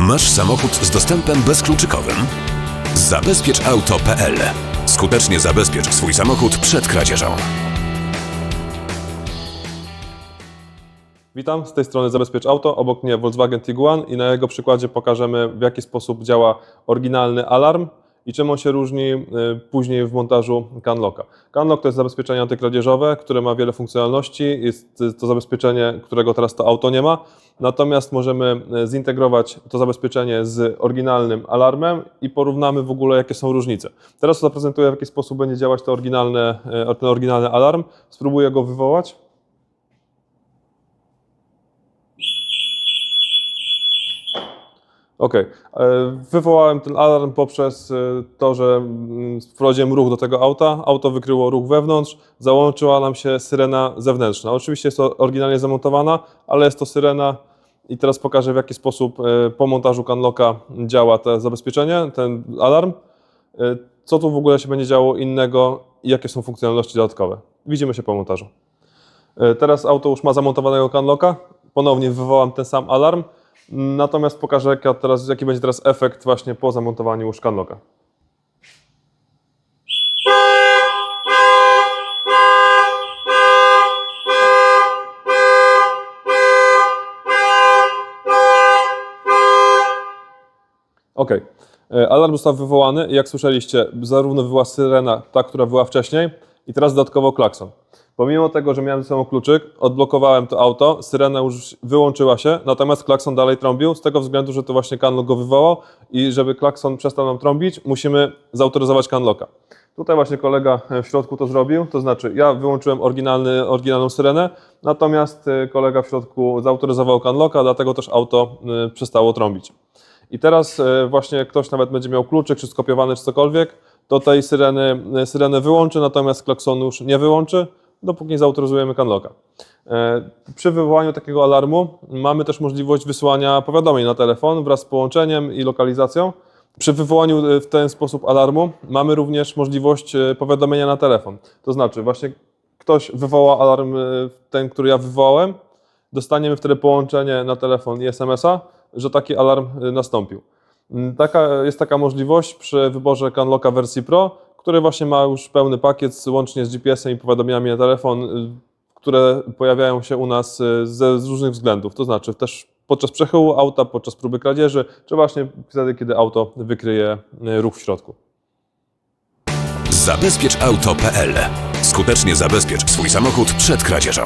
Masz samochód z dostępem bezkluczykowym? Zabezpieczauto.pl Skutecznie zabezpiecz swój samochód przed kradzieżą. Witam, z tej strony Zabezpiecz Auto, obok mnie Volkswagen Tiguan i na jego przykładzie pokażemy w jaki sposób działa oryginalny alarm i czym on się różni y, później w montażu CanLocka. CanLock to jest zabezpieczenie antykradzieżowe, które ma wiele funkcjonalności, jest to zabezpieczenie, którego teraz to auto nie ma, natomiast możemy y, zintegrować to zabezpieczenie z oryginalnym alarmem i porównamy w ogóle jakie są różnice. Teraz zaprezentuję w jaki sposób będzie działać to oryginalne, y, ten oryginalny alarm, spróbuję go wywołać. Okej. E, Wywołałem ten alarm poprzez e, to, że mm, wprowadziłem ruch do tego auta. Auto wykryło ruch wewnątrz, załączyła nam się syrena zewnętrzna. Oczywiście jest to oryginalnie zamontowana, ale jest to syrena i teraz pokażę w jaki sposób e, po montażu Canlocka działa to zabezpieczenie, ten alarm. Co tu w ogóle się będzie działo innego i jakie są funkcjonalności dodatkowe. Widzimy się po montażu. Teraz auto już ma zamontowanego Canlocka. Ponownie wywołam ten sam alarm. Natomiast pokażę, teraz, jaki będzie teraz efekt właśnie po zamontowaniu już Canlocka. Ok. Alarm został wywołany i jak słyszeliście, zarówno była syrena, ta, która była wcześniej, i teraz dodatkowo klakson. Pomimo tego, że miałem ze sobą kluczyk, odblokowałem to auto, syrena już wyłączyła się, natomiast klakson dalej trąbił, z tego względu, że to właśnie Canlock go wywołał i żeby klakson przestał nam trąbić, musimy zautoryzować Canlocka. Tutaj właśnie kolega w środku to zrobił, to znaczy ja wyłączyłem oryginalny, oryginalną syrenę, natomiast y, kolega w środku zautoryzował Canlocka, dlatego też auto y, przestało trąbić. I teraz e, właśnie ktoś nawet będzie miał kluczyk, czy skopiowany, czy cokolwiek, to tej syreny, e, syrenę wyłączy, natomiast klaksonu już nie wyłączy, dopóki nie zautoryzujemy Canlocka. E, Przy wywołaniu takiego alarmu mamy też możliwość wysłania powiadomień na telefon wraz z połączeniem i lokalizacją. Przy wywołaniu e, w ten sposób alarmu mamy również możliwość e, powiadomienia na telefon. To znaczy właśnie ktoś wywoła alarm, ten, który ja wywołałem, dostaniemy wtedy połączenie na telefon i SMS-a, że taki alarm nastąpił. Mm, Taka, jest taka możliwość przy wyborze Canlocka wersji Pro, który właśnie ma już pełny pakiet łącznie z GPS-em i powiadomieniami na telefon, y, które pojawiają się u nas y, ze, z różnych względów. To znaczy też podczas przechyłu auta, podczas próby kradzieży, czy właśnie wtedy, kiedy auto wykryje y, ruch w środku. Zabezpieczauto.pl Skutecznie zabezpiecz swój samochód przed kradzieżą.